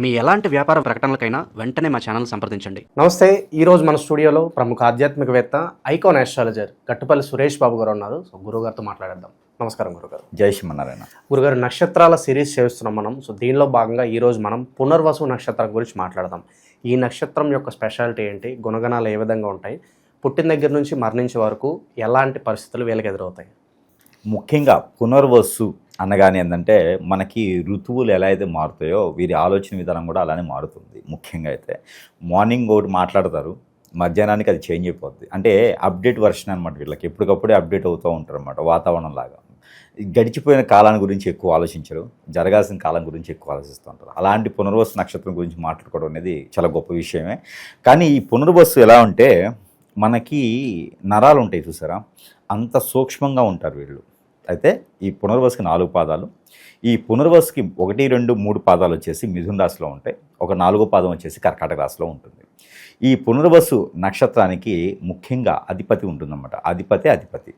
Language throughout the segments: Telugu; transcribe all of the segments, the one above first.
మీ ఎలాంటి వ్యాపార ప్రకటనలకైనా వెంటనే మా ఛానల్ సంప్రదించండి. నమస్తే ఈరోజు మన స్టూడియోలో ప్రముఖ ఆధ్యాత్మికవేత్త ఐకాన్ ఆస్ట్రాలజర్ గట్టుపల్లి సురేష్ బాబు గారు ఉన్నారు. సో గురుగారితో మాట్లాడేద్దాం. నమస్కారం గురుగారు జై శ్రీమన్నారాయణ. గురుగారు నక్షత్రాల సిరీస్ చేస్తున్నాం మనం. సో దీనిలో భాగంగా ఈరోజు మనం పునర్వసు నక్షత్రం గురించి మాట్లాడదాం. ఈ నక్షత్రం యొక్క స్పెషాలిటీ ఏంటి? గుణగణాలు ఏ విధంగా ఉంటాయి? పుట్టిన దగ్గర నుంచి మరణించే వరకు ఎలాంటి పరిస్థితులు వీళ్ళకి ఎదురవుతాయి? ముఖ్యంగా పునర్వస్సు అనగానే ఏంటంటే మనకి ఋతువులు ఎలా అయితే మారుతాయో వీరి ఆలోచన విధానం కూడా అలానే మారుతుంది ముఖ్యంగా అయితే. మార్నింగ్ ఒకటి మాట్లాడతారు మధ్యాహ్నానికి అది చేంజ్ అయిపోద్ది. అంటే అప్డేట్ వర్షన్ అనమాట వీళ్ళకి. ఎప్పటికప్పుడే అప్డేట్ అవుతూ ఉంటారు అనమాట వాతావరణం లాగా. గడిచిపోయిన కాలాన్ని గురించి ఎక్కువ ఆలోచించరు జరగాల్సిన కాలం గురించి ఎక్కువ ఆలోచిస్తూ ఉంటారు. అలాంటి పునర్వసు నక్షత్రం గురించి మాట్లాడుకోవడం అనేది చాలా గొప్ప విషయమే. కానీ ఈ పునర్వస్సు ఎలా ఉంటే మనకి నరాలు ఉంటాయి చూసారా? అంత సూక్ష్మంగా ఉంటారు వీళ్ళు. అయితే ఈ పునర్వసుకి నాలుగు పాదాలు ఈ పునర్వసుకి ఒకటి రెండు మూడు పాదాలు వచ్చేసి మిథున రాశిలో ఉంటాయి. ఒక నాలుగో పాదం వచ్చేసి కర్కాటక రాశిలో ఉంటుంది. ఈ పునర్వసు నక్షత్రానికి ముఖ్యంగా అధిపతి ఉంటుందన్నమాట. అధిపతి అధిపతి.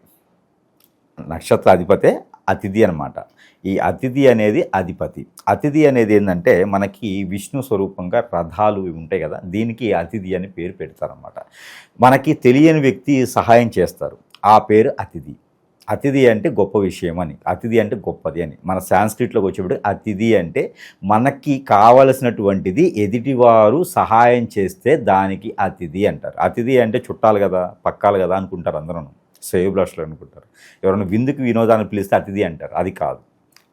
నక్షత్ర అధిపతే అతిథి అనమాట ఈ అతిథి అనేది అధిపతి. అతిథి అనేది ఏంటంటే మనకి విష్ణు స్వరూపంగా రథాలు ఉంటాయి కదా దీనికి అతిథి అని పేరు పెడతారనమాట మనకి తెలియని వ్యక్తి సహాయం చేస్తారు. ఆ పేరు అతిథి. అతిథి అంటే గొప్ప విషయం అని అతిథి అంటే గొప్పది అని. మన సాంస్క్రిట్లోకి వచ్చేప్పుడు అతిథి అంటే మనకి కావలసినటువంటిది ఎదుటివారు సహాయం చేస్తే దానికి అతిథి అంటారు. అతిథి అంటే చుట్టాలు కదా పక్కాలు కదా అనుకుంటారు అందరూ సేవ్ భాషలో అనుకుంటారు. ఎవరైనా విందుకు వినోదాన్ని పిలిస్తే అతిథి అంటారు. అది కాదు.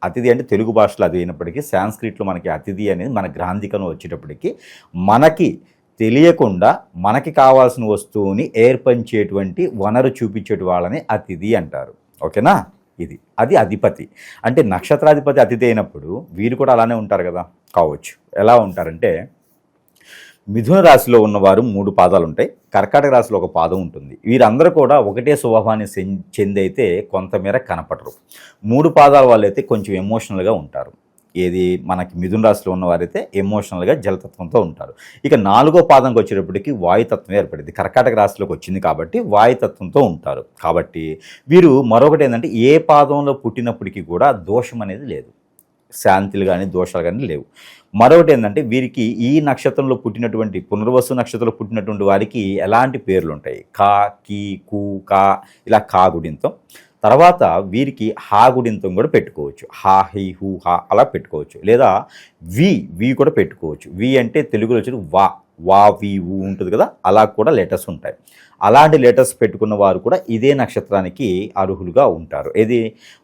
అతిథి అంటే తెలుగు భాషలో అది అయినప్పటికీ సాంస్క్రిట్లో మనకి అతిథి అనేది మన గ్రాంధికను వచ్చేటప్పటికి మనకి తెలియకుండా మనకి కావాల్సిన వస్తువుని ఏర్పంచేటువంటి వనరు చూపించేటి వాళ్ళని అతిథి అంటారు. ఓకేనా? ఇది. అది అధిపతి. అంటే నక్షత్రాధిపతి అతిథి అయినప్పుడు వీరు కూడా అలానే ఉంటారు కదా? కావచ్చు. ఎలా ఉంటారంటే మిథున రాశిలో ఉన్నవారు మూడు పాదాలు ఉంటాయి కర్కాటక రాశిలో ఒక పాదం ఉంటుంది. వీరందరూ కూడా ఒకటే స్వభావాన్ని చెందైతే కొంతమేర కనపడరు. మూడు పాదాల వాళ్ళైతే కొంచెం ఎమోషనల్గా ఉంటారు. ఏది మనకి మిథున రాశిలో ఉన్నవారైతే ఎమోషనల్గా జలతత్వంతో ఉంటారు. ఇక నాలుగో పాదంకి వచ్చేటప్పటికి వాయుతత్వం ఏర్పడింది. కర్కాటక రాశిలోకి వచ్చింది కాబట్టి వాయుతత్వంతో ఉంటారు. కాబట్టి వీరు మరొకటి ఏంటంటే ఏ పాదంలో పుట్టినప్పటికీ కూడా దోషం అనేది లేదు. శాంతిలు కానీ దోషాలు కానీ లేవు. మరొకటి ఏంటంటే వీరికి ఈ నక్షత్రంలో పుట్టినటువంటి పునర్వసు నక్షత్రంలో పుట్టినటువంటి వారికి ఎలాంటి పేర్లు ఉంటాయి కా కీ కు కా ఇలా కా గుడింతో తర్వాత వీరికి హా గుడింతం కూడా పెట్టుకోవచ్చు. హా హి హూ హా అలా పెట్టుకోవచ్చు. లేదా వి వి కూడా పెట్టుకోవచ్చు. వి అంటే తెలుగులో వచ్చి వా. వా వి ఊ ఉంటుంది కదా అలా కూడా లెటర్స్ ఉంటాయి. అలాంటి లెటర్స్ పెట్టుకున్న వారు కూడా ఇదే నక్షత్రానికి అర్హులుగా ఉంటారు. ఇది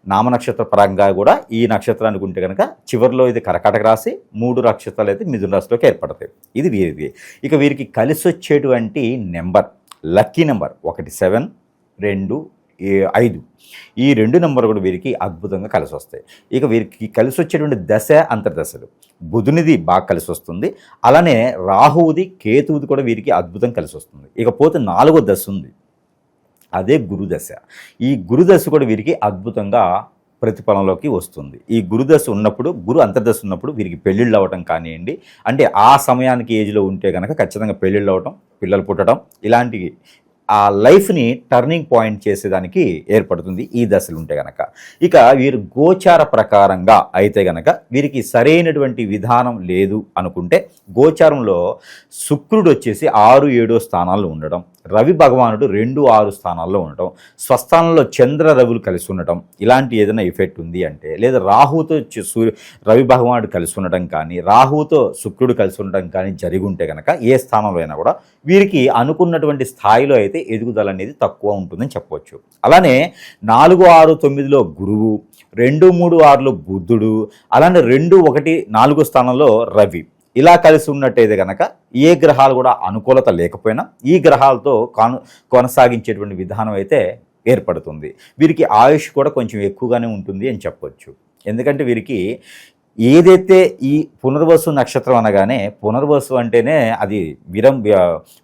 నామనక్షత్ర పరంగా కూడా ఈ నక్షత్రానికి ఉంటే కనుక చివరిలో ఇది కరకటక రాసి మూడు నక్షత్రాలు అయితే మిథున రాశిలోకి ఏర్పడతాయి. ఇది వీరిది. ఇక వీరికి కలిసి వచ్చేటువంటి నెంబర్ లక్కీ నెంబర్ ఒకటి సెవెన్ రెండు ఐదు. ఈ రెండు నెంబర్ కూడా వీరికి అద్భుతంగా కలిసి వస్తాయి. ఇక వీరికి కలిసి వచ్చేటువంటి దశ అంతర్దశలు. బుధునిది బాగా కలిసి వస్తుంది. అలానే రాహువుది కేతువుది కూడా వీరికి అద్భుతం కలిసి వస్తుంది. ఇకపోతే నాలుగో దశ ఉంది. అదే గురుదశ ఈ గురుదశ కూడా వీరికి అద్భుతంగా ప్రతిఫలంలోకి వస్తుంది. ఈ గురుదశ ఉన్నప్పుడు గురు అంతర్దశ ఉన్నప్పుడు వీరికి పెళ్ళిళ్ళు అవ్వటం కానివ్వండి అంటే ఆ సమయానికి ఏజ్లో ఉంటే కనుక ఖచ్చితంగా పెళ్ళిళ్ళు అవ్వటం పిల్లలు పుట్టడం ఇలాంటివి ఆ లైఫ్ని టర్నింగ్ పాయింట్ చేసేదానికి ఏర్పడుతుంది ఈ దశలు ఉంటే గనక. ఇక వీరు గోచార ప్రకారంగా అయితే గనక వీరికి సరైనటువంటి విధానం లేదు అనుకుంటే గోచారంలో శుక్రుడు వచ్చేసి ఆరు ఏడో స్థానాల్లో ఉండడం. రవి భగవానుడు రెండు ఆరు స్థానాల్లో ఉండటం స్వస్థానంలో చంద్ర రవులు కలిసి ఉండటం ఇలాంటి ఏదైనా ఎఫెక్ట్ ఉంది అంటే లేదా రాహుతో సూర్య రవి భగవానుడు కలిసి ఉండటం కానీ రాహుతో శుక్రుడు కలిసి ఉండటం కానీ జరిగి ఉంటే కనుక ఏ స్థానంలో అయినా కూడా వీరికి అనుకున్నటువంటి స్థాయిలో అయితే ఎదుగుదల అనేది తక్కువ ఉంటుందని చెప్పవచ్చు. అలానే నాలుగు ఆరు తొమ్మిదిలో గురువు రెండు మూడు ఆరులో బుద్ధుడు అలానే రెండు ఒకటి నాలుగు స్థానంలో రవి. ఇలా కలిసి ఉన్నట్టయితే కనుక ఏ గ్రహాలు కూడా అనుకూలత లేకపోయినా ఈ గ్రహాలతో కాను కొనసాగించేటువంటి విధానం అయితే ఏర్పడుతుంది. వీరికి ఆయుష్ కూడా కొంచెం ఎక్కువగానే ఉంటుంది అని చెప్పొచ్చు. ఎందుకంటే వీరికి ఏదైతే ఈ పునర్వసు నక్షత్రం అనగానే పునర్వసు అంటేనే అది విరం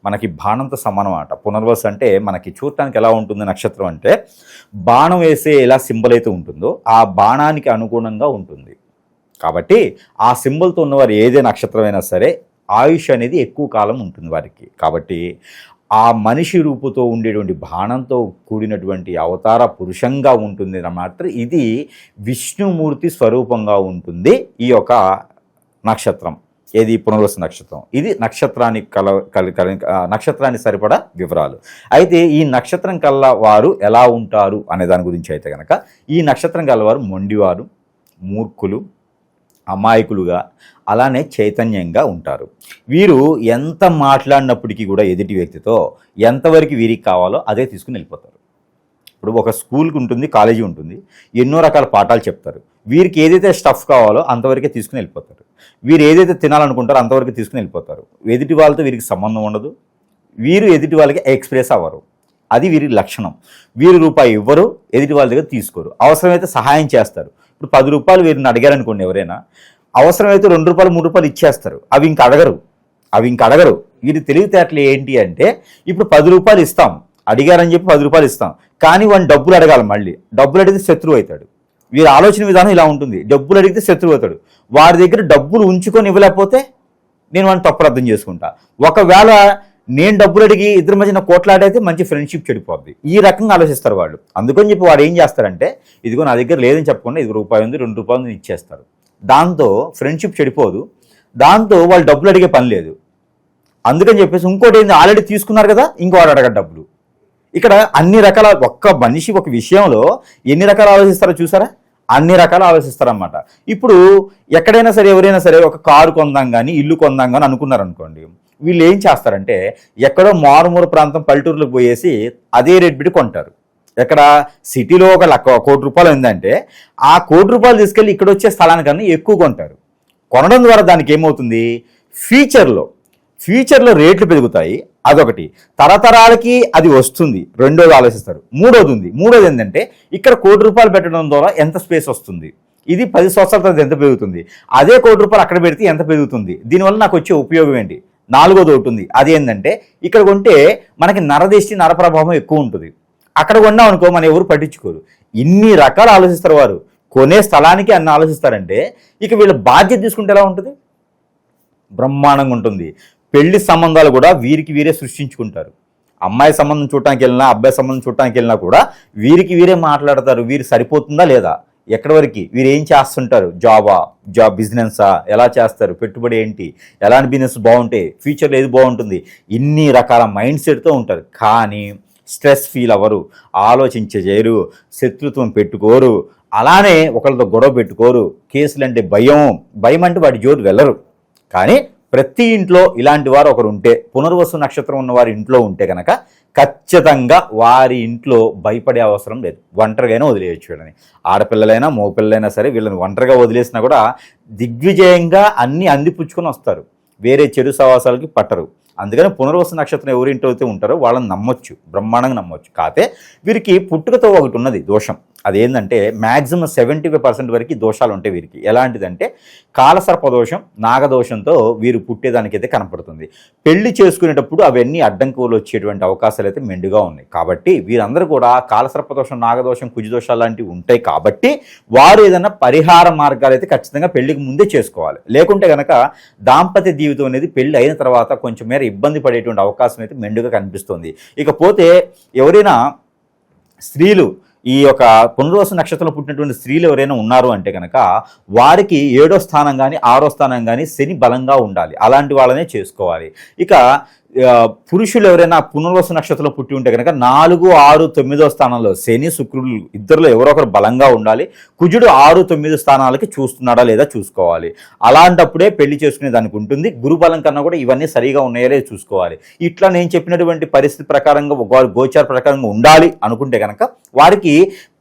మనకి బాణంతో సమానం అన్నమాట పునర్వసు అంటే మనకి చూడటానికి ఎలా ఉంటుంది నక్షత్రం అంటే బాణం వేసే ఎలా సింబల్ అయితే ఉంటుందో ఆ బాణానికి అనుగుణంగా ఉంటుంది. కాబట్టి ఆ సింబల్తో ఉన్నవారు ఏదే నక్షత్రమైనా సరే ఆయుష్ అనేది ఎక్కువ కాలం ఉంటుంది వారికి. కాబట్టి ఆ మనిషి రూపుతో ఉండేటువంటి బాణంతో కూడినటువంటి అవతార పురుషంగా ఉంటుంది అన్నమాట ఇది విష్ణుమూర్తి స్వరూపంగా ఉంటుంది ఈ యొక్క నక్షత్రం. ఏది? పునర్వసు నక్షత్రం. ఇది నక్షత్రానికి కల కల కల- నక్షత్రానికి సరిపడా వివరాలు. అయితే ఈ నక్షత్రం కల్లా వారు ఎలా ఉంటారు అనే దాని గురించి అయితే కనుక ఈ నక్షత్రం కలవారు మొండివారు మూర్ఖులు అమాయకులుగా అలానే చైతన్యంగా ఉంటారు. వీరు ఎంత మాట్లాడినప్పటికీ కూడా ఎదుటి వ్యక్తితో ఎంతవరకు వీరికి కావాలో అదే తీసుకుని వెళ్ళిపోతారు. ఇప్పుడు ఒక స్కూల్కి ఉంటుంది కాలేజీ ఉంటుంది ఎన్నో రకాల పాఠాలు చెప్తారు. వీరికి ఏదైతే స్టఫ్ కావాలో అంతవరకే తీసుకుని వెళ్ళిపోతారు. వీరు ఏదైతే తినాలనుకుంటారో అంతవరకు తీసుకుని వెళ్ళిపోతారు. ఎదుటి వాళ్ళతో వీరికి సంబంధం ఉండదు. వీరు ఎదుటి వాళ్ళకి ఎక్స్ప్రెస్ అవ్వరు. అది వీరి లక్షణం. వీరు రూపాయి ఇవ్వరు ఎదుటి వాళ్ళ దగ్గర తీసుకోరు. అవసరమైతే సహాయం చేస్తారు. ఇప్పుడు పది రూపాయలు వీరిని అడిగారనుకోండి ఎవరైనా అవసరమైతే రెండు రూపాయలు మూడు రూపాయలు ఇచ్చేస్తారు. అవి ఇంక అడగరు. అవి ఇంక అడగరు. వీరి తెలివితేటలు ఏంటి అంటే ఇప్పుడు పది రూపాయలు ఇస్తాం. అడిగారని చెప్పి పది రూపాయలు ఇస్తాం. కానీ వాడిని డబ్బులు అడగాలి మళ్ళీ. డబ్బులు అడిగితే శత్రువు అవుతాడు. వీరి ఆలోచన విధానం ఇలా ఉంటుంది. డబ్బులు అడిగితే శత్రువు అవుతాడు. వాడి దగ్గర డబ్బులు ఉంచుకొని ఇవ్వలేకపోతే నేను వాడిని తప్పుడు అర్థం చేసుకుంటా. ఒకవేళ నేను డబ్బులు అడిగి ఇద్దరి మధ్యన కోట్లాడైతే మంచి ఫ్రెండ్షిప్ చెడిపోద్ది. ఈ రకంగా ఆలోచిస్తారు వాళ్ళు. అందుకని చెప్పి వాడు ఏం చేస్తారంటే ఇదిగో నా దగ్గర లేదని చెప్పకుండా ఇది రూపాయి ఉంది రెండు రూపాయలు ఉంది ఇచ్చేస్తారు. దాంతో ఫ్రెండ్షిప్ చెడిపోదు. దాంతో వాళ్ళు డబ్బులు అడిగే పని లేదు. అందుకని చెప్పేసి ఇంకోటి ఏంది ఆల్రెడీ తీసుకున్నారు కదా ఇంకో వాడు అడగడు డబ్బులు. ఇక్కడ అన్ని రకాల ఒక్క మనిషి ఒక విషయంలో ఎన్ని రకాలు ఆలోచిస్తారో చూసారా? అన్ని రకాలు ఆలోచిస్తారనమాట ఇప్పుడు ఎక్కడైనా సరే ఎవరైనా సరే ఒక కారు కొందాం కానీ ఇల్లు కొందాం కానీ అనుకున్నారనుకోండి వీళ్ళు ఏం చేస్తారంటే ఎక్కడో మారుమూల ప్రాంతం పల్లెటూరులకు పోయేసి అదే రేట్ పెట్టి కొంటారు. ఎక్కడ సిటీలో ఒక లక్క కోటి రూపాయలు ఉందంటే ఆ కోటి రూపాయలు తీసుకెళ్ళి ఇక్కడ వచ్చే స్థలానికన్నా ఎక్కువ కొంటారు. కొనడం ద్వారా దానికి ఏమవుతుంది? ఫ్యూచర్లో ఫ్యూచర్లో రేట్లు పెరుగుతాయి. అదొకటి. తరతరాలకి అది వస్తుంది. రెండోది ఆలోచిస్తారు. మూడోది ఉంది. మూడోది ఏంటంటే ఇక్కడ కోటి రూపాయలు పెట్టడం ద్వారా ఎంత స్పేస్ వస్తుంది? ఇది పది సంవత్సరాల తర్వాత ఎంత పెరుగుతుంది? అదే కోటి రూపాయలు అక్కడ పెడితే ఎంత పెరుగుతుంది? దీనివల్ల నాకు వచ్చే ఉపయోగం ఏంటి? నాలుగోది ఒకటి ఉంది. అదేంటంటే ఇక్కడ కొంటే మనకి నరదిష్టి నరప్రభావం ఎక్కువ ఉంటుంది. అక్కడ కొన్నాం అనుకో మన ఎవరు పట్టించుకోరు. ఇన్ని రకాలు ఆలోచిస్తారు వారు. కొనే స్థలానికి అన్ని ఆలోచిస్తారంటే ఇక వీళ్ళ బాధ్యత తీసుకుంటే ఎలా ఉంటుంది? బ్రహ్మాండంగా ఉంటుంది. పెళ్ళి సంబంధాలు కూడా వీరికి వీరే సృష్టించుకుంటారు. అమ్మాయి సంబంధం చూడటానికి వెళ్ళినా అబ్బాయి సంబంధం చూడటానికి వెళ్ళినా కూడా వీరికి వీరే మాట్లాడతారు. వీరు సరిపోతుందా లేదా? ఎక్కడి వరకు వీరు ఏం చేస్తుంటారు? జాబా? జాబ్ బిజినెస్సా? ఎలా చేస్తారు? పెట్టుబడి ఏంటి? ఎలాంటి బిజినెస్ బాగుంటాయి ఫ్యూచర్లో ఏది బాగుంటుంది? ఇన్ని రకాల మైండ్ సెట్తో ఉంటారు. కానీ స్ట్రెస్ ఫీల్ అవ్వరు. ఆలోచించజేయరు. శత్రుత్వం పెట్టుకోరు. అలానే ఒకరితో గొడవ పెట్టుకోరు. కేసులు అంటే భయం. భయం అంటే వాటి జోరు వెళ్ళరు. కానీ ప్రతి ఇంట్లో ఇలాంటి వారు ఒకరు ఉంటే పునర్వసు నక్షత్రం ఉన్నవారు ఇంట్లో ఉంటే కనుక ఖచ్చితంగా వారి ఇంట్లో భయపడే అవసరం లేదు. ఒంటరిగానే వదిలేయచ్చు వీళ్ళని. ఆడపిల్లలైనా మగపిల్లలైనా సరే వీళ్ళని ఒంటరిగా వదిలేసినా కూడా దిగ్విజయంగా అన్నీ అందిపుచ్చుకొని వస్తారు. వేరే చెడు సవాసాలకి పట్టరు. అందుకని పునర్వసు నక్షత్రం ఎవరింటో అయితే ఉంటారో వాళ్ళని నమ్మొచ్చు. బ్రహ్మాండంగా నమ్మొచ్చు. కాకపోతే వీరికి పుట్టుకతో ఒకటి ఉన్నది దోషం. అదేంటంటే మ్యాక్సిమం సెవెంటీ ఫైవ్ పర్సెంట్ వరకు దోషాలు ఉంటాయి వీరికి. ఎలాంటిదంటే కాలసర్ప దోషం నాగదోషంతో వీరు పుట్టేదానికైతే కనపడుతుంది. పెళ్ళి చేసుకునేటప్పుడు అవన్నీ అడ్డంకులు వచ్చేటువంటి అవకాశాలు అయితే మెండుగా ఉన్నాయి. కాబట్టి వీరందరూ కూడా కాలసర్ప దోషం నాగదోషం కుజదోషాలు లాంటివి ఉంటాయి కాబట్టి వారు ఏదైనా పరిహార మార్గాలు అయితే ఖచ్చితంగా పెళ్ళికి ముందే చేసుకోవాలి. లేకుంటే కనుక దాంపత్య జీవితం అనేది పెళ్ళి అయిన తర్వాత కొంచెం మేర ఇబ్బంది పడేటువంటి అవకాశం అయితే మెండుగా కనిపిస్తుంది. ఇకపోతే ఎవరైనా స్త్రీలు ఈ యొక్క పునర్వసు నక్షత్రంలో పుట్టినటువంటి స్త్రీలు ఎవరైనా ఉన్నారు అంటే కనుక వారికి ఏడో స్థానం కానీ ఆరో స్థానం కానీ శని బలంగా ఉండాలి. అలాంటి వాళ్ళనే చేసుకోవాలి. ఇక పురుషులు ఎవరైనా పునర్వసు నక్షత్రంలో పుట్టి ఉంటే కనుక నాలుగు ఆరు తొమ్మిదో స్థానంలో శని శుక్రులు ఇద్దరులో ఎవరో ఒకరు బలంగా ఉండాలి. కుజుడు ఆరు తొమ్మిది స్థానాలకి చూస్తున్నాడా లేదా చూసుకోవాలి. అలాంటప్పుడే పెళ్ళి చేసుకునే దానికి ఉంటుంది. గురు బలం కన్నా కూడా ఇవన్నీ సరిగా ఉన్నాయో చూసుకోవాలి. ఇట్లా నేను చెప్పినటువంటి పరిస్థితి ప్రకారంగా గోచార ప్రకారంగా ఉండాలి అనుకుంటే కనుక వారికి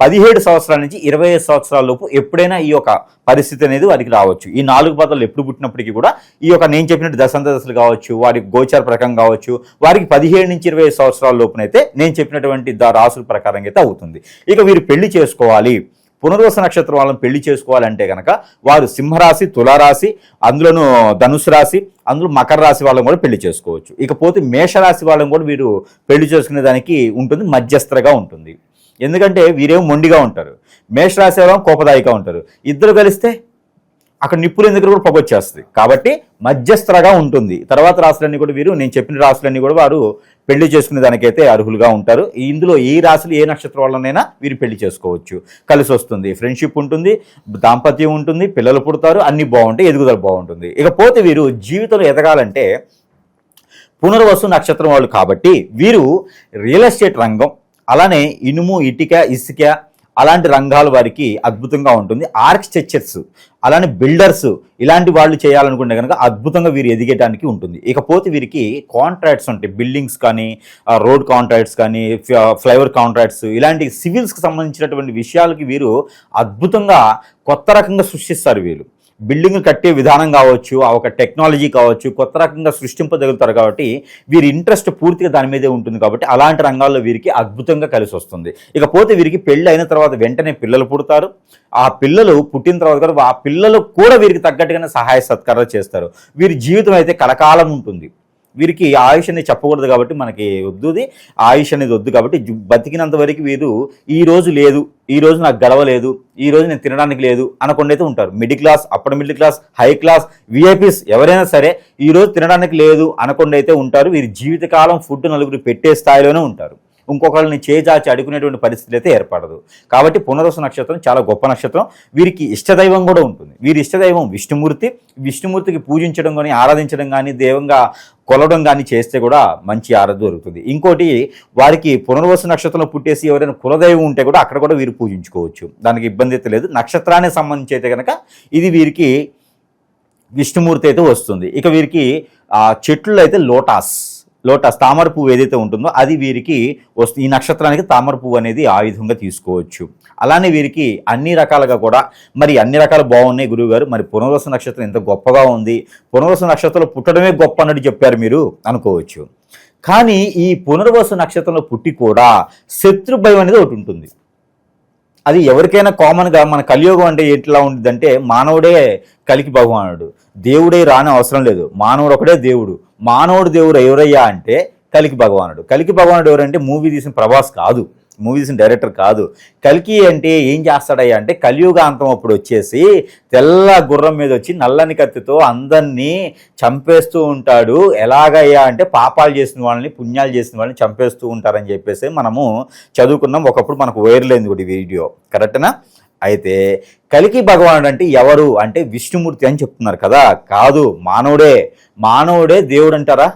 పదిహేడు సంవత్సరాల నుంచి ఇరవై ఐదు సంవత్సరాల లోపు ఎప్పుడైనా ఈ యొక్క పరిస్థితి అనేది వారికి రావచ్చు. ఈ నాలుగు పదాలు ఎప్పుడు పుట్టినప్పటికీ కూడా ఈ యొక్క నేను చెప్పినట్టు దశంత దశలు కావచ్చు వారి గోచార ప్రకారం కావచ్చు వారికి పదిహేడు నుంచి ఇరవై ఐదు సంవత్సరాల లోపునైతే నేను చెప్పినటువంటి రాసుల ప్రకారంగా అయితే అవుతుంది. ఇక వీరు పెళ్ళి చేసుకోవాలి. పునర్వస నక్షత్రం వాళ్ళని పెళ్ళి చేసుకోవాలంటే కనుక వారు సింహరాశి తులారాశి అందులోనూ ధనుసు రాశి అందులో మకర రాశి వాళ్ళని కూడా పెళ్ళి చేసుకోవచ్చు. ఇకపోతే మేషరాశి వాళ్ళని కూడా వీరు పెళ్ళి చేసుకునే దానికి ఉంటుంది మధ్యస్థరగా ఉంటుంది. ఎందుకంటే వీరేమో మొండిగా ఉంటారు. మేషరాశి వాళ్ళం కోపదాయిగా ఉంటారు. ఇద్దరు కలిస్తే అక్కడ నిప్పులు ఎందుకు కూడా పొగొచ్చేస్తుంది కాబట్టి మధ్యస్థరగా ఉంటుంది. తర్వాత రాశులన్నీ కూడా వీరు నేను చెప్పిన రాశులన్నీ కూడా వారు పెళ్ళి చేసుకునే దానికైతే అర్హులుగా ఉంటారు. ఇందులో ఏ రాశులు ఏ నక్షత్రం వల్లనైనా వీరు పెళ్ళి చేసుకోవచ్చు. కలిసి వస్తుంది. ఫ్రెండ్షిప్ ఉంటుంది దాంపత్యం ఉంటుంది పిల్లలు పుడతారు అన్ని బాగుంటాయి ఎదుగుదల బాగుంటుంది. ఇకపోతే వీరు జీవితంలో ఎదగాలంటే పునర్వసు నక్షత్రం వాళ్ళు కాబట్టి వీరు రియల్ ఎస్టేట్ రంగం అలానే ఇనుము ఇటుక ఇసుక అలాంటి రంగాల వారికి అద్భుతంగా ఉంటుంది. ఆర్కిటెక్చర్స్ అలానే బిల్డర్స్ ఇలాంటి వాళ్ళు చేయాలనుకుంటే కనుక అద్భుతంగా వీరు ఎదిగేటానికి ఉంటుంది. ఇకపోతే వీరికి కాంట్రాక్ట్స్ ఉంటాయి. బిల్డింగ్స్ కానీ రోడ్ కాంట్రాక్ట్స్ కానీ ఫ్లైఓవర్ కాంట్రాక్ట్స్ ఇలాంటి సివిల్స్కి సంబంధించినటువంటి విషయాలకి వీరు అద్భుతంగా కొత్త రకంగా సృష్టిస్తారు వీళ్ళు. బిల్డింగ్ కట్టే విధానం కావచ్చు ఆ ఒక టెక్నాలజీ కావచ్చు కొత్త రకంగా సృష్టింపదలుగుతారు కాబట్టి వీరి ఇంట్రెస్ట్ పూర్తిగా దాని మీదే ఉంటుంది కాబట్టి అలాంటి రంగాల్లో వీరికి అద్భుతంగా కలిసి వస్తుంది. ఇకపోతే వీరికి పెళ్ళి అయిన తర్వాత వెంటనే పిల్లలు పుడతారు. ఆ పిల్లలు పుట్టిన తర్వాత కూడా ఆ పిల్లలు కూడా వీరికి తగ్గట్టుగానే సహాయ సత్కారాలు చేస్తారు. వీరి జీవితం అయితే కలకాలం ఉంటుంది. వీరికి ఆయుష్ అనేది చెప్పకూడదు కాబట్టి మనకి వద్దుది ఆయుష్ అనేది వద్దు కాబట్టి బతికినంత వరకు వీరు ఈ రోజు లేదు ఈ రోజు నాకు గడవలేదు ఈ రోజు నేను తినడానికి లేదు అనకుండా ఉంటారు. Middle class upper middle class high class VIPs ఎవరైనా సరే ఈ రోజు తినడానికి లేదు అనకుండా అయితే ఉంటారు. వీరి జీవితకాలం ఫుడ్ నలుగురు పెట్టే స్థాయిలోనే ఉంటారు. ఇంకొకళ్ళని చేజాచి అడుగునేటువంటి పరిస్థితి అయితే ఏర్పడదు. కాబట్టి పునర్వసు నక్షత్రం చాలా గొప్ప నక్షత్రం. వీరికి ఇష్టదైవం కూడా ఉంటుంది. వీరి ఇష్టదైవం విష్ణుమూర్తి. విష్ణుమూర్తికి పూజించడం కానీ ఆరాధించడం కానీ దేవంగా కొలవడం కానీ చేస్తే కూడా మంచి ఆరాధన దొరుకుతుంది. ఇంకోటి వారికి పునర్వసు నక్షత్రంలో పుట్టేసి ఎవరైనా కులదైవం ఉంటే కూడా అక్కడ కూడా వీరు పూజించుకోవచ్చు. దానికి ఇబ్బంది అయితే లేదు. నక్షత్రానికి సంబంధించి అయితే కనుక ఇది వీరికి విష్ణుమూర్తి అయితే వస్తుంది. ఇక వీరికి చెట్లు అయితే లోటాస్. లోటస్ తామర పువ్వు ఏదైతే ఉంటుందో అది వీరికి వస్తు ఈ నక్షత్రానికి తామర పువ్వు అనేది ఆయుధంగా తీసుకోవచ్చు. అలానే వీరికి అన్ని రకాలుగా కూడా మరి అన్ని రకాలు బాగున్నాయి గురువుగారు. మరి పునర్వస నక్షత్రం ఎంత గొప్పగా ఉంది. పునర్వస నక్షత్రంలో పుట్టడమే గొప్ప అన్నట్టు చెప్పారు మీరు అనుకోవచ్చు. కానీ ఈ పునర్వసు నక్షత్రంలో పుట్టి కూడా శత్రు భయం అనేది ఒకటి ఉంటుంది. అది ఎవరికైనా కామన్గా మన కలియుగం అంటే ఎట్లా ఉంటుందంటే మానవుడే కలికి భగవానుడు. దేవుడే రాని అవసరం లేదు. మానవుడు ఒకడే దేవుడు. మానవుడు దేవుడు ఎవరయ్యా అంటే కలికి భగవానుడు. కలికి భగవానుడు ఎవరంటే మూవీ తీసిన ప్రభాస్ కాదు. మూవీ తీసిన డైరెక్టర్ కాదు. కలికి అంటే ఏం చేస్తాడయ్యా అంటే కలియుగాంతం అప్పుడు వచ్చేసి తెల్ల గుర్రం మీద వచ్చి నల్లని కత్తితో అందరినీ చంపేస్తూ ఉంటాడు. ఎలాగయ్యా అంటే పాపాలు చేసిన వాళ్ళని పుణ్యాలు చేసిన వాళ్ళని చంపేస్తూ ఉంటారని చెప్పేసి మనము చదువుకున్నాం. ఒకప్పుడు మనకు వైరల్ అయింది కూడా వీడియో. కరెక్టనా? అయితే కలికి భగవానుడు అంటే ఎవరు అంటే విష్ణుమూర్తి అని చెప్తున్నారు కదా? కాదు మానవుడే. మానవుడే దేవుడు అంటారా?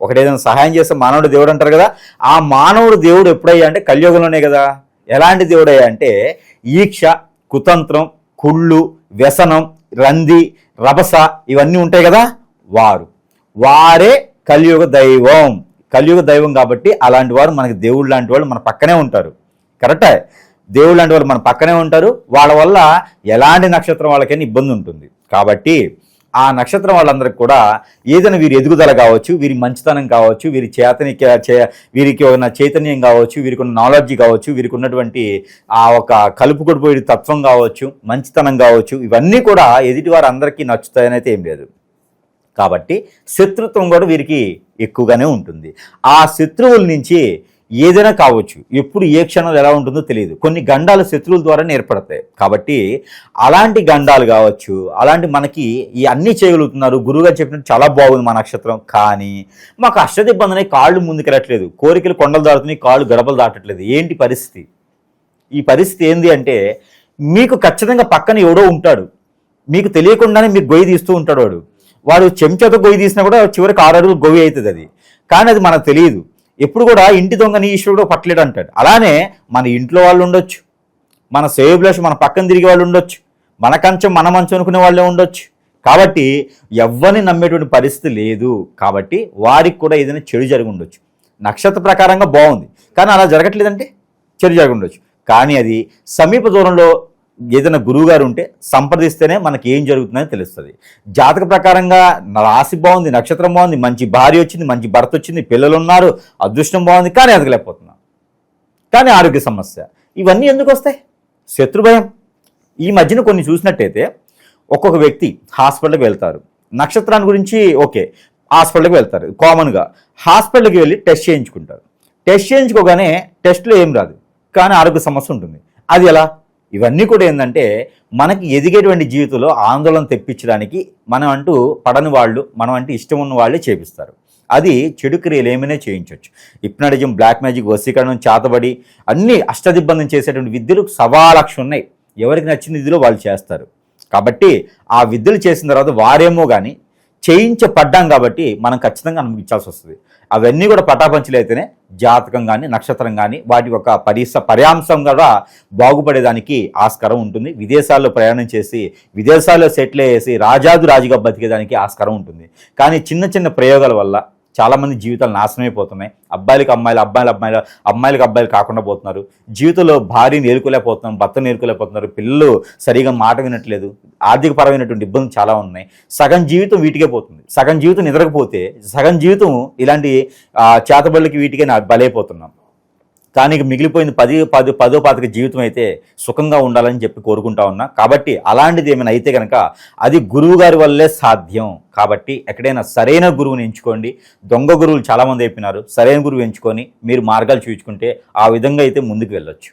ఒకటేదైనా సహాయం చేస్తే మానవుడు దేవుడు అంటారు కదా? ఆ మానవుడు దేవుడు ఎప్పుడయ్యా అంటే కలియుగంలోనే కదా. ఎలాంటి దేవుడయ్యా అంటే ఈక్ష కుతంత్రం కుళ్ళు వ్యసనం రంది రభస ఇవన్నీ ఉంటాయి కదా? వారు. వారే కలియుగ దైవం. కలియుగ దైవం కాబట్టి అలాంటి వారు మనకి దేవుడు లాంటి వాళ్ళు మన పక్కనే ఉంటారు. కరెక్టే? దేవుడు లాంటి వాళ్ళు మన పక్కనే ఉంటారు. వాళ్ళ వల్ల ఎలాంటి నక్షత్రం వాళ్ళకైనా ఇబ్బంది ఉంటుంది. కాబట్టి ఆ నక్షత్రం వాళ్ళందరికీ కూడా ఏదైనా వీరి ఎదుగుదల కావచ్చు వీరి మంచితనం కావచ్చు వీరి చేతని చే- వీరికి ఉన్న చైతన్యం కావచ్చు వీరికి ఉన్న నాలెడ్జ్ కావచ్చు వీరికి ఉన్నటువంటి ఆ ఒక కలుపుకొడిపోయే తత్వం కావచ్చు మంచితనం కావచ్చు ఇవన్నీ కూడా ఎదుటి వారు అందరికీ నచ్చుతాయని అయితే ఏం లేదు. కాబట్టి శత్రుత్వం కూడా వీరికి ఎక్కువగానే ఉంటుంది. ఆ శత్రువుల నుంచి ఏదైనా కావచ్చు ఎప్పుడు ఏ క్షణంలో ఎలా ఉంటుందో తెలియదు. కొన్ని గండాలు శత్రువుల ద్వారానే ఏర్పడతాయి. కాబట్టి అలాంటి గండాలు కావచ్చు అలాంటి మనకి ఈ అన్ని చేయగలుగుతున్నారు. గురువుగారు చెప్పినట్టు చాలా బాగుంది మా నక్షత్రం. కానీ మాకు అష్టది ఇబ్బంది కాళ్ళు ముందుకెళ్ళట్లేదు. కోరికలు కొండలు దాటుతున్నాయి కాళ్ళు గడపలు దాటట్లేదు. ఏంటి పరిస్థితి? ఈ పరిస్థితి ఏంది అంటే మీకు ఖచ్చితంగా పక్కన ఎవడో ఉంటాడు. మీకు తెలియకుండానే మీకు గొయ్యి తీస్తూ ఉంటాడు వాడు. వాడు చెంచాతో గొయ్యి తీసినా కూడా చివరికి ఆరు అడుగులు గొయ్యి అవుతుంది అది. కానీ అది మనకు తెలియదు. ఎప్పుడు కూడా ఇంటి దొంగని ఈశ్వరుడు పట్టలేడు అంటాడు అలానే మన ఇంట్లో వాళ్ళు ఉండొచ్చు. మన సేవ్లెస్ మన పక్కన తిరిగే వాళ్ళు ఉండొచ్చు. మన కంచం మన మంచం అనుకునే వాళ్ళే ఉండొచ్చు. కాబట్టి ఎవ్వరిని నమ్మేటువంటి పరిస్థితి లేదు. కాబట్టి వారికి కూడా ఏదైనా చెడు జరిగి ఉండొచ్చు. నక్షత్ర ప్రకారంగా బాగుంది. కానీ అలా జరగట్లేదంటే చెడు జరిగి ఉండొచ్చు. కానీ అది సమీప దూరంలో ఏదైనా గురువు గారు ఉంటే సంప్రదిస్తేనే మనకి ఏం జరుగుతుందని తెలుస్తుంది. జాతక ప్రకారంగా నా రాశి బాగుంది నక్షత్రం బాగుంది మంచి భార్య వచ్చింది మంచి భర్త వచ్చింది పిల్లలు ఉన్నారు అదృష్టం బాగుంది కానీ ఎదగలేకపోతున్నాం. కానీ ఆరోగ్య సమస్య. ఇవన్నీ ఎందుకు వస్తాయి? శత్రుభయం ఈ మధ్యన కొన్ని చూసినట్టయితే ఒక్కొక్క వ్యక్తి హాస్పిటల్కి వెళ్తారు. నక్షత్రాన్ని గురించి ఓకే హాస్పిటల్కి వెళ్తారు. కామన్గా హాస్పిటల్కి వెళ్ళి టెస్ట్ చేయించుకుంటారు. టెస్ట్ చేయించుకోగానే టెస్ట్లో ఏం రాదు. కానీ ఆరోగ్య సమస్య ఉంటుంది. అది ఎలా? ఇవన్నీ కూడా ఏంటంటే మనకి ఎదిగేటువంటి జీవితంలో ఆందోళన తెప్పించడానికి మనం అంటూ పడని వాళ్ళు మనం అంటే ఇష్టం ఉన్న వాళ్ళే చేపిస్తారు. అది చెడు క్రియలు ఏమైనా చేయించవచ్చు హిప్నటిజం బ్లాక్ మ్యాజిక్ వశీకరణం చేతబడి అన్ని అష్టదిబ్బందం చేసేటువంటి విద్యలు సవాలక్ష ఉన్నాయి. ఎవరికి నచ్చిన విధిలో వాళ్ళు చేస్తారు. కాబట్టి ఆ విద్యలు చేసిన తర్వాత వారేమో కానీ చేయించబడ్డాం కాబట్టి మనం ఖచ్చితంగా అనుభవించాల్సి వస్తుంది. అవన్నీ కూడా పటాపంచులు అయితేనే జాతకం కానీ నక్షత్రం కానీ వాటి యొక్క పరిస పర్యాంశం కూడా బాగుపడేదానికి ఆస్కారం ఉంటుంది. విదేశాల్లో ప్రయాణం చేసి విదేశాల్లో సెటిల్ అయ్యేసి రాజాదు రాజుగా బతికేదానికి ఆస్కారం ఉంటుంది. కానీ చిన్న చిన్న ప్రయోగాల వల్ల చాలామంది జీవితాలు నాశనమైపోతున్నాయి. అబ్బాయిలకు అమ్మాయిలు అబ్బాయిలు అమ్మాయిలు అమ్మాయిలకు అబ్బాయిలు కాకుండా పోతున్నారు. జీవితంలో భార్యని ఏరుకోలేకపోతున్నారు భర్తను ఏరుకోలేకపోతున్నారు పిల్లలు సరిగా మాట వినట్లేదు ఆర్థికపరమైనటువంటి ఇబ్బందులు చాలా ఉన్నాయి. సగం జీవితం వీటికే పోతుంది. సగం జీవితం నిద్రకపోతే సగం జీవితం ఇలాంటి చేతబడులకి వీటికే బలైపోతున్నాం. కానీ మిగిలిపోయింది పది పది పదో పాతిక జీవితం అయితే సుఖంగా ఉండాలని చెప్పి కోరుకుంటా ఉన్నా. కాబట్టి అలాంటిది ఏమైనా అయితే కనుక అది గురువు గారి వల్లే సాధ్యం. కాబట్టి ఎక్కడైనా సరైన గురువుని ఎంచుకోండి. దొంగ గురువులు చాలామంది అయిపోయినారు. సరైన గురువు ఎంచుకొని మీరు మార్గాలు చూపించుకుంటే ఆ విధంగా అయితే ముందుకు వెళ్ళొచ్చు.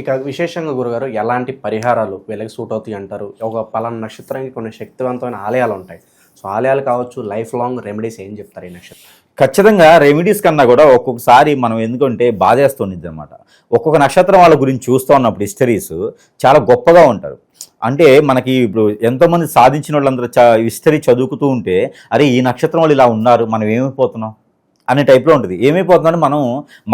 ఇక విశేషంగా గురుగారు ఎలాంటి పరిహారాలు వీళ్ళకి సూట్ అవుతాయి అంటారు? ఒక పలానా నక్షత్రానికి కొన్ని శక్తివంతమైన ఆలయాలు ఉంటాయి. సో ఆలయాలు కావచ్చు లైఫ్ లాంగ్ రెమెడీస్ ఏం చెప్తారు ఈ నక్షత్రం ఖచ్చితంగా రెమెడీస్ కన్నా కూడా ఒక్కొక్కసారి మనం ఎందుకంటే బాధేస్తుంది అనమాట ఒక్కొక్క నక్షత్రం వాళ్ళ గురించి చూస్తూ ఉన్నప్పుడు హిస్టరీస్ చాలా గొప్పగా ఉంటారు. అంటే మనకి ఇప్పుడు ఎంతోమంది సాధించిన వాళ్ళందరూ చ హిస్టరీ చదువుకుతూ ఉంటే అరే ఈ నక్షత్రం వాళ్ళు ఇలా ఉన్నారు మనం ఏమైపోతున్నాం? అనే టైప్లో ఉంటుంది. ఏమైపోతుందంటే మనం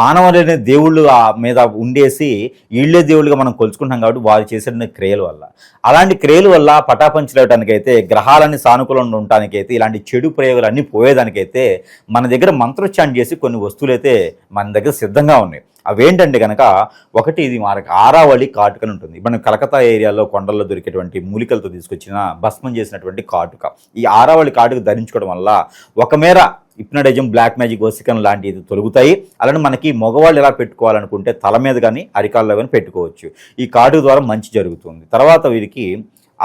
మానవులు దేవుళ్ళు ఆ మీద ఉండేసి వీళ్ళే దేవుళ్ళుగా మనం కొలుచుకుంటాం కాబట్టి వారు చేసిన క్రియల వల్ల. అలాంటి క్రియల వల్ల పటాపంచలేయడానికైతే గ్రహాలన్నీ సానుకూలంగా ఉండటానికైతే ఇలాంటి చెడు ప్రయోగాలు అన్నీ పోయేదానికైతే మన దగ్గర మంత్రోచ్చారణ చేసి కొన్ని వస్తువులు అయితే మన దగ్గర సిద్ధంగా ఉన్నాయి. అవేంటంటే కనుక ఒకటి ఇది మనకు ఆరావళి కాటుకని ఉంటుంది. మనం కలకత్తా ఏరియాలో కొండల్లో దొరికేటువంటి మూలికలతో తీసుకొచ్చిన భస్మం చేసినటువంటి కాటుక. ఈ ఆరావళి కాటుక ధరించుకోవడం వల్ల ఒక మేర హిప్నటిజం బ్లాక్ మ్యాజిక్ వసికన్ లాంటివి తొలుగుతాయి. అలానే మనకి మగవాళ్ళు ఎలా పెట్టుకోవాలనుకుంటే తల మీద కానీ అరికాల్లో కానీ పెట్టుకోవచ్చు. ఈ కార్డు ద్వారా మంచి జరుగుతుంది. తర్వాత వీరికి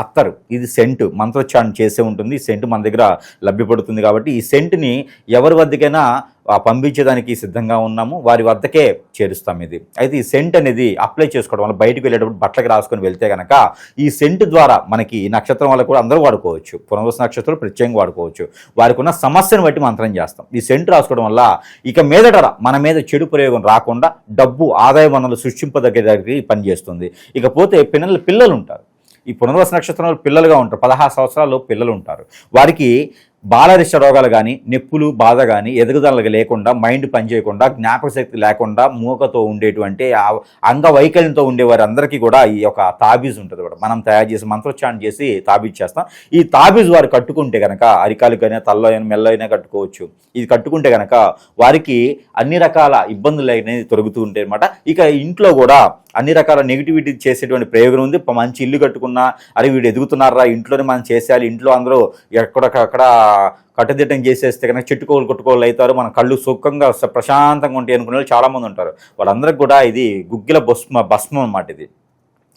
అత్తరు. ఇది సెంటు. మంత్రోచ్చారణ చేసే ఉంటుంది. ఈ సెంటు మన దగ్గర లభ్యపడుతుంది కాబట్టి ఈ సెంటుని ఎవరి వద్దకైనా పంపించేదానికి సిద్ధంగా ఉన్నాము. వారి వద్దకే చేరుస్తాం ఇది. అయితే ఈ సెంట్ అనేది అప్లై చేసుకోవడం వల్ల బయటకు వెళ్ళేటప్పుడు బట్టలకు రాసుకొని వెళ్తే కనుక ఈ సెంట్ ద్వారా మనకి ఈ నక్షత్రం వల్ల కూడా అందరూ వాడుకోవచ్చు. పునర్వస నక్షత్రం ప్రత్యేకంగా వాడుకోవచ్చు. వారికి ఉన్న సమస్యను బట్టి మంత్రం చేస్తాం. ఈ సెంట్ రాసుకోవడం వల్ల ఇక మీదట మన మీద చెడు ప్రయోగం రాకుండా డబ్బు ఆదాయ వనరులు సృష్టింపదగ్గరికి పనిచేస్తుంది. ఇకపోతే పిల్లలు పిల్లలు ఉంటారు ఈ పునర్వస నక్షత్రంలో పిల్లలుగా ఉంటారు. పదహారు సంవత్సరాలు పిల్లలు ఉంటారు. వారికి బాలరిష్ట రోగాలు కానీ నొప్పులు బాధ కానీ ఎదుగుదలగా లేకుండా మైండ్ పనిచేయకుండా జ్ఞాపక శక్తి లేకుండా మూకతో ఉండేటువంటి అంగవైకల్యంతో ఉండేవారందరికీ కూడా ఈ యొక్క తాబీజ్ ఉంటుంది కూడా మనం తయారు చేసి మంత్రోచ్చారణ చేసి తాబీజ్ చేస్తాం. ఈ తాబీజ్ వారు కట్టుకుంటే కనుక అరికాలకైనా తల్లో అయినా మెల్ల అయినా కట్టుకోవచ్చు. ఇది కట్టుకుంటే కనుక వారికి అన్ని రకాల ఇబ్బందులు అనేది తొలగుతూ ఉంటాయి అనమాట ఇక ఇంట్లో కూడా అన్ని రకాల నెగిటివిటీ చేసేటువంటి ప్రయోగం ఉంది. మంచి ఇల్లు కట్టుకున్నా అరే వీడు ఎదుగుతున్నారా ఇంట్లోనే మనం చేసేయాలి ఇంట్లో అందరూ ఎక్కడక్కడ కట్టుదిట్టం చేసేస్తే కనుక చెట్టుకోలు కొట్టుకోలు అవుతారు. మన కళ్ళు సుఖంగా ప్రశాంతంగా ఉంటాయి అనుకునే వాళ్ళు చాలామంది ఉంటారు. వాళ్ళందరికీ కూడా ఇది గుగ్గిల భస్మ భస్మం అన్నమాట ఇది.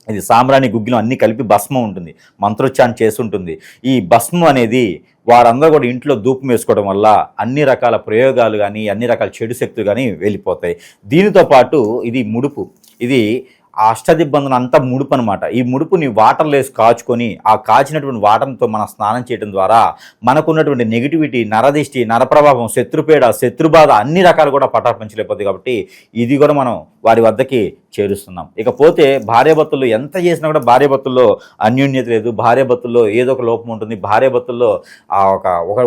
ఇది సాంబ్రాణి గుగ్గిలం అన్ని కలిపి భస్మం ఉంటుంది మంత్రోచ్చారణ చేస్తుంటుంది ఈ భస్మం అనేది వారందరూ కూడా ఇంట్లో ధూపం వేసుకోవడం వల్ల అన్ని రకాల ప్రయోగాలు కానీ అన్ని రకాల చెడు శక్తులు కానీ వెళ్ళిపోతాయి. దీనితో పాటు ఇది ముడుపు. ఇది ఆ అష్టదిబ్బందులు అంతా ముడుపు అనమాట ఈ ముడుపుని వాటర్లో వేసి కాచుకొని ఆ కాచినటువంటి వాటర్తో మనం స్నానం చేయడం ద్వారా మనకున్నటువంటి నెగిటివిటీ నరదిష్టి నరప్రభావం శత్రుపేడ శత్రుబాధ అన్ని రకాలు కూడా పటాపంచలేకపోతుంది కాబట్టి ఇది కూడా మనం వారి వద్దకి చేరుస్తున్నాం. ఇకపోతే భార్యాభర్తలు ఎంత చేసినా కూడా భార్యాభర్తల్లో అన్యోన్యత లేదు. భార్యాభర్తల్లో ఏదో ఒక లోపం ఉంటుంది. భార్యాభర్తల్లో ఆ ఒక ఒక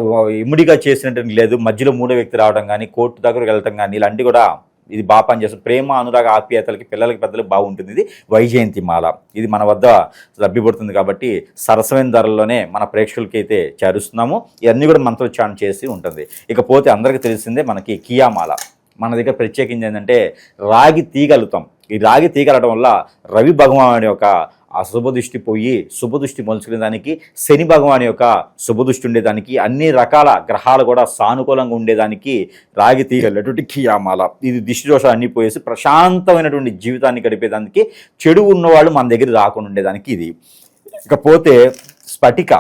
ఇముడిగా చేసినట్టు లేదు. మధ్యలో మూడో వ్యక్తి రావడం కానీ కోర్టు దగ్గరకు వెళ్ళటం కానీ ఇలాంటివి కూడా ఇది బాగా పనిచేస్తుంది. ప్రేమ అనురాగ ఆప్యాయతలకి పిల్లలకి పెద్దలకు బాగుంటుంది. ఇది వైజయంతి మాల. ఇది మన వద్ద లభ్యపడుతుంది కాబట్టి సరసమైన ధరల్లోనే మన ప్రేక్షకులకి అయితే చేరుస్తున్నాము. ఇవన్నీ కూడా మంత్రోచ్చారణ చేసి ఉంటుంది. ఇకపోతే అందరికీ తెలిసిందే మనకి కియామాల మన దగ్గర ప్రత్యేకించి ఏంటంటే రాగి తీగలుతాం. ఈ రాగి తీగలటం వల్ల రవి భగవాన్ యొక్క ఆ శుభదృష్టి పోయి శుభదృష్టి మలుచుకునే దానికి శని భగవాన్ యొక్క శుభదృష్టి ఉండేదానికి అన్ని రకాల గ్రహాలు కూడా సానుకూలంగా ఉండేదానికి రాగి తీగలటువంటి కియామాల ఇది దిష్టి దోషాలు అన్ని పోయేసి ప్రశాంతమైనటువంటి జీవితాన్ని గడిపేదానికి చెడు ఉన్నవాళ్ళు మన దగ్గర రాకుండా ఉండేదానికి ఇది. ఇకపోతే స్ఫటిక.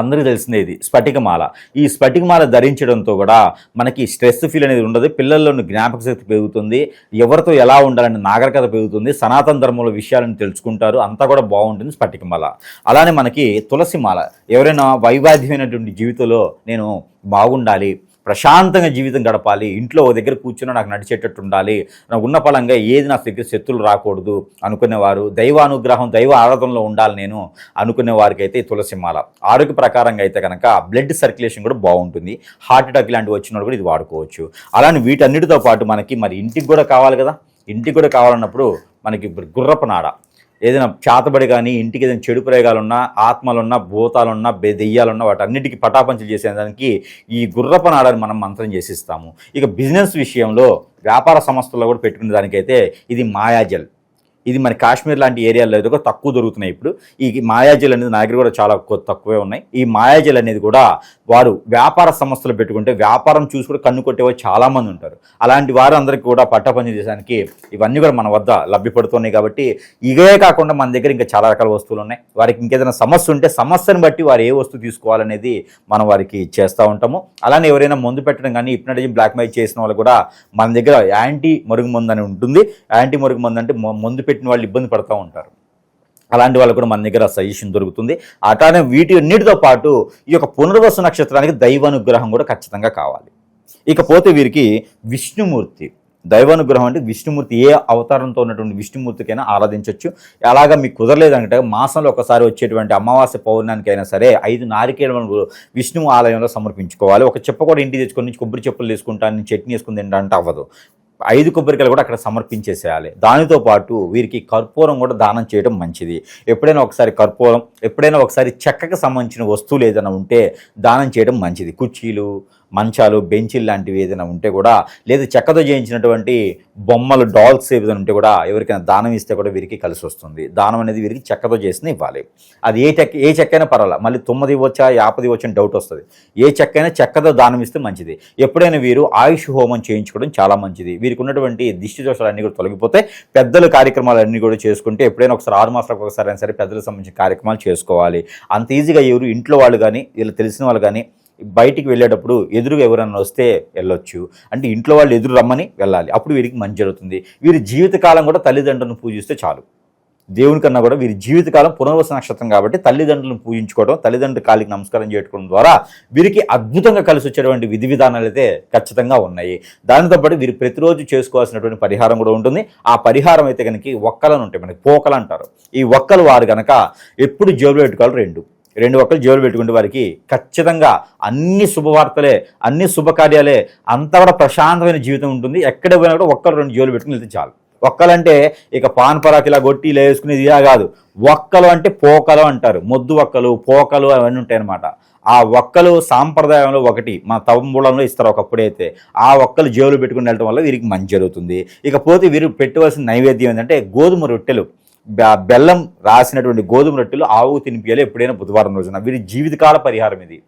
అందరికీ తెలిసిందే ఇది స్ఫటికమాల. ఈ స్ఫటికమాల ధరించడంతో కూడా మనకి స్ట్రెస్ ఫీల్ అనేది ఉండదు పిల్లల్లోని జ్ఞాపక శక్తి పెరుగుతుంది ఎవరితో ఎలా ఉండాలని నాగరికత పెరుగుతుంది సనాతన ధర్మంలో విషయాలను తెలుసుకుంటారు అంతా కూడా బాగుంటుంది స్ఫటికమాల. అలానే మనకి తులసిమాల ఎవరైనా వైవాధ్యమైనటువంటి జీవితంలో నేను బాగుండాలి ప్రశాంతంగా జీవితం గడపాలి. ఇంట్లో ఓ దగ్గర కూర్చుని నాకు నడిచేటట్టు ఉండాలి. నాకు ఉన్న పలంగా ఏది నా దగ్గర శత్రులు రాకూడదు అనుకునేవారు. దైవ అనుగ్రహం దైవ ఆరాధనలో ఉండాలి నేను అనుకునే వారికి అయితే ఈ ఆరోగ్య ప్రకారంగా అయితే కనుక బ్లడ్ సర్క్యులేషన్ కూడా బాగుంటుంది. హార్ట్ అటాక్ లాంటివి వచ్చినప్పుడు కూడా ఇది వాడుకోవచ్చు. అలానే వీటన్నిటితో పాటు మనకి మరి ఇంటికి కూడా కావాలి కదా. ఇంటికి కూడా కావాలన్నప్పుడు మనకి గుర్రపు నాడ. ఏదైనా చేతబడి కానీ ఇంటికి ఏదైనా చెడు ప్రయోగాలున్నా ఆత్మలున్నా భూతాలున్నా బె దెయ్యాలున్నా వాటన్నిటికీ పటాపంచలు చేసేదానికి ఈ గుర్రపు నాడని మనం మంత్రం చేసిస్తాము. ఇక బిజినెస్ విషయంలో వ్యాపార సంస్థల్లో కూడా పెట్టుకునే దానికైతే ఇది మాయాజల్. ఇది మన కాశ్మీర్ లాంటి ఏరియాలో అయితే తక్కువ దొరుకుతున్నాయి ఇప్పుడు. ఈ మాయాజీలు అనేది నా దగ్గర కూడా చాలా తక్కువే ఉన్నాయి. ఈ మాయాజల్ అనేది కూడా వారు వ్యాపార సంస్థలు పెట్టుకుంటే వ్యాపారం చూసి కూడా కన్ను కొట్టేవారు చాలామంది ఉంటారు. అలాంటి వారు అందరికీ కూడా పట్టపంచ చేసానికి ఇవన్నీ కూడా మన వద్ద లభ్యపడుతున్నాయి కాబట్టి ఇవే కాకుండా మన దగ్గర ఇంకా చాలా రకాల వస్తువులు ఉన్నాయి. వారికి ఇంకేదైనా సమస్య ఉంటే సమస్యను బట్టి వారు ఏ వస్తువు తీసుకోవాలనేది మనం వారికి చేస్తూ ఉంటాము. అలానే ఎవరైనా మందు పెట్టడం కానీ హిప్నటిజం బ్లాక్ మెయిల్ చేసిన వాళ్ళు కూడా మన దగ్గర యాంటీ మరుగు మందు అని ఉంటుంది. యాంటీ మరుగు మందు అంటే మొ- పెట్టి పెట్టిన వాళ్ళు ఇబ్బంది పడుతూ ఉంటారు. అలాంటి వాళ్ళు కూడా మన దగ్గర సజెషన్ దొరుకుతుంది. అట్లానే వీటన్నిటితో పాటు ఈ యొక్క పునర్వసు నక్షత్రానికి దైవానుగ్రహం కూడా ఖచ్చితంగా కావాలి. ఇకపోతే వీరికి విష్ణుమూర్తి దైవానుగ్రహం అంటే విష్ణుమూర్తి ఏ అవతారంతో ఉన్నటువంటి విష్ణుమూర్తికైనా ఆరాధించవచ్చు అలాగా మీకు కుదరలేదంటే మాసంలో ఒకసారి వచ్చేటువంటి అమావాస్య పౌర్ణానికి అయినా సరే ఐదు నారికేలను విష్ణు ఆలయంలో సమర్పించుకోవాలి. ఒక చెప్ప కూడా ఇంటికి తెచ్చుకొని కొబ్బరి చెప్పులు తీసుకుంటాను చట్నీ వేసుకుని తింటా అంటే అవ్వదు. ఐదు కొబ్బరికాయలు కూడా అక్కడ సమర్పించేసేయాలి. దానితో పాటు వీరికి కర్పూరం కూడా దానం చేయడం మంచిది. ఎప్పుడైనా ఒకసారి కర్పూరం ఎప్పుడైనా ఒకసారి చెక్కకు సంబంధించిన వస్తువులు ఏదైనా ఉంటే దానం చేయడం మంచిది. కుర్చీలు మంచాలు బెంచీలు లాంటివి ఏదైనా ఉంటే కూడా లేదా చెక్కతో చేయించినటువంటి బొమ్మలు డాల్స్ ఏదైనా ఉంటే కూడా ఎవరికైనా దానం ఇస్తే కూడా వీరికి కలిసి వస్తుంది. దానం అనేది వీరికి చెక్కతో చేసిన ఇవ్వాలి. అది ఏ చెక్క ఏ చెక్క అయినా పర్వాలా. మళ్ళీ తొమ్మిది ఇవ్వచ్చా యాపది వచ్చిన డౌట్ వస్తుంది. ఏ చెక్క అయినా చెక్కతో దానం ఇస్తే మంచిది. ఎప్పుడైనా వీరు ఆయుష్ హోమం చేయించుకోవడం చాలా మంచిది. వీరికి ఉన్నటువంటి దిష్టి దోషాలు అన్నీ కూడా తొలగిపోతే పెద్దల కార్యక్రమాలు అన్నీ కూడా చేసుకుంటే ఎప్పుడైనా ఒకసారి ఆరు మాసాలకు ఒకసారి అయినా సరే పెద్దలకు సంబంధించిన కార్యక్రమాలు చేసుకోవాలి. అంత ఈజీగా ఎవరు ఇంట్లో వాళ్ళు కానీ వీళ్ళు తెలిసిన వాళ్ళు కానీ బయటికి వెళ్ళేటప్పుడు ఎదురుగా ఎవరైనా వస్తే వెళ్ళొచ్చు. అంటే ఇంట్లో వాళ్ళు ఎదురు రమ్మని వెళ్ళాలి. అప్పుడు వీరికి మంచి జరుగుతుంది. వీరి జీవితకాలం కూడా తల్లిదండ్రులను పూజిస్తే చాలు. దేవుని కన్నా కూడా వీరి జీవితకాలం పునర్వస నక్షత్రం కాబట్టి తల్లిదండ్రులను పూజించుకోవడం తల్లిదండ్రుల కాలికి నమస్కారం చేసుకోవడం ద్వారా వీరికి అద్భుతంగా కలిసి వచ్చేటువంటి విధి విధానాలు అయితే ఖచ్చితంగా ఉన్నాయి. దానితో పాటు వీరు ప్రతిరోజు చేసుకోవాల్సినటువంటి పరిహారం కూడా ఉంటుంది. ఆ పరిహారం అయితే కనుక ఒక్కలను ఉంటాయి. మనకి పోకలు అంటారు. ఈ ఒక్కలు వారు కనుక ఎప్పుడు జోబులు పెట్టుకోవాలి? రెండు. రెండు ఒక్కలు జోలు పెట్టుకుంటే వారికి ఖచ్చితంగా అన్ని శుభవార్తలే అన్ని శుభకార్యాలే అంత కూడా ప్రశాంతమైన జీవితం ఉంటుంది. ఎక్కడ పోయినా కూడా ఒక్కరు రెండు జోలు పెట్టుకుని వెళ్తే చాలు. ఒక్కలంటే ఇక పాన్ పరాకు ఇలా గొట్టి ఇలా వేసుకునేది ఇలా కాదు. ఒక్కలు అంటే పోకలు అంటారు. మొద్దు ఒక్కలు పోకలు అవన్నీ ఉంటాయన్నమాట. ఆ ఒక్కలు సాంప్రదాయంలో ఒకటి మన తంబూలంలో ఇస్తారు ఒకప్పుడైతే ఆ ఒక్కలు జేబులు పెట్టుకుని వెళ్ళడం వల్ల వీరికి మంచి జరుగుతుంది. ఇకపోతే వీరు పెట్టవలసిన నైవేద్యం ఏంటంటే గోధుమ రొట్టెలు. బెల్లం రాసినటువంటి గోధుమ రొట్టెలు ఆవుకు తినిపించాలి ఎప్పుడైనా బుధవారం రోజున. వీరి జీవితకాల పరిహారం ఇది.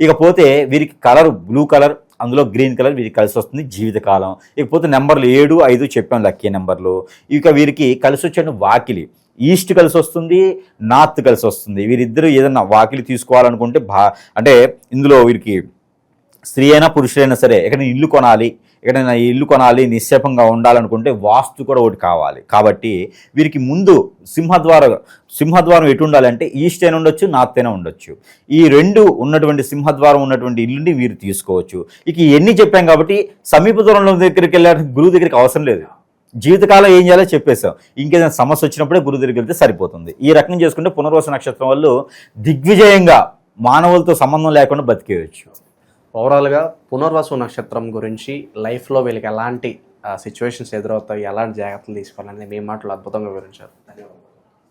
ఇకపోతే వీరికి కలర్ బ్లూ కలర్ అందులో గ్రీన్ కలర్ వీరికి కలిసి వస్తుంది జీవితకాలం. ఇకపోతే నెంబర్లు ఏడు ఐదు చెప్పాం లక్కీ నెంబర్లు. ఇక వీరికి కలిసి వచ్చే వాకిలి. ఈస్ట్ కలిసి వస్తుంది నార్త్ కలిసి వస్తుంది. వీరిద్దరూ ఏదైనా వాకిలి తీసుకోవాలనుకుంటే బా అంటే ఇందులో వీరికి స్త్రీ అయినా పురుషులైనా సరే ఎక్కడ ఇల్లు కొనాలి ఎక్కడైనా ఇల్లు కొనాలి నిశ్చేపంగా ఉండాలనుకుంటే వాస్తు కూడా ఒకటి కావాలి. కాబట్టి వీరికి ముందు సింహద్వారం సింహద్వారం ఎటు ఉండాలంటే ఈస్ట్ అయినా ఉండొచ్చు నార్త్ అయినా ఉండొచ్చు. ఈ రెండు ఉన్నటువంటి సింహద్వారం ఉన్నటువంటి ఇల్లుని వీరు తీసుకోవచ్చు. ఇక ఎన్ని చెప్పాం కాబట్టి సమీప దూరంలో దగ్గరికి వెళ్ళడానికి గురువు దగ్గరికి అవసరం లేదు. జీవితకాలం ఏం చేయాలో చెప్పేసాం ఇంకేదైనా సమస్య వచ్చినప్పుడే గురువు దగ్గరికి వెళ్తే సరిపోతుంది. ఈ రకం చేసుకుంటే పునర్వస నక్షత్రం వాళ్ళు దిగ్విజయంగా మానవులతో సంబంధం లేకుండా బతికేయచ్చు. ఓవరాల్గా పునర్వసు నక్షత్రం గురించి లైఫ్లో వీళ్ళకి ఎలాంటి సిచ్యువేషన్స్ ఎదురవుతాయి ఎలాంటి జాగ్రత్తలు తీసుకోవాలని మీ మాటలు అద్భుతంగా వివరించారు.